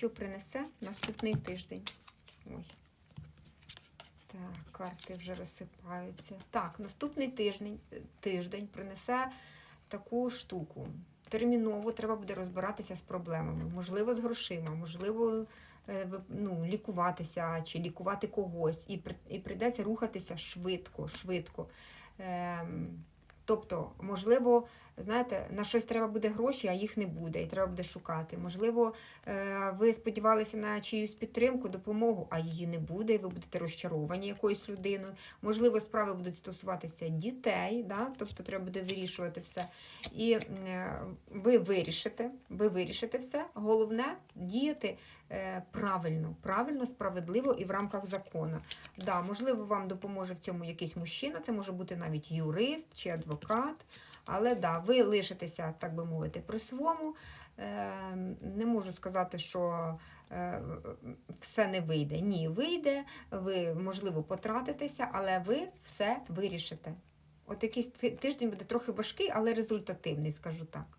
що принесе наступний тиждень. Ой. Так, карти вже розсипаються. Так, наступний тиждень, тиждень принесе таку штуку. Терміново треба буде розбиратися з проблемами. Можливо, з грошима, можливо, е, ну, лікуватися чи лікувати когось. І, і прийдеться рухатися швидко, швидко. Ем, тобто, можливо, знаєте, на щось треба буде гроші, а їх не буде, і треба буде шукати. Можливо, е, ви сподівалися на чиюсь підтримку, допомогу, а її не буде, і ви будете розчаровані якоюсь людиною. Можливо, справи будуть стосуватися дітей, да? тобто треба буде вирішувати все. І е, ви вирішите, ви вирішите все. Головне діяти е, правильно, правильно, справедливо і в рамках закону. Да, можливо, вам допоможе в цьому якийсь мужчина, це може бути навіть юрист чи адвокат. Але да, ви лишитеся, так би мовити, при своєму. Е, не можу сказати, що е, все не вийде. Ні, вийде, ви, можливо, потратитеся, але ви все вирішите. От якийсь тиждень буде трохи важкий, але результативний, скажу так.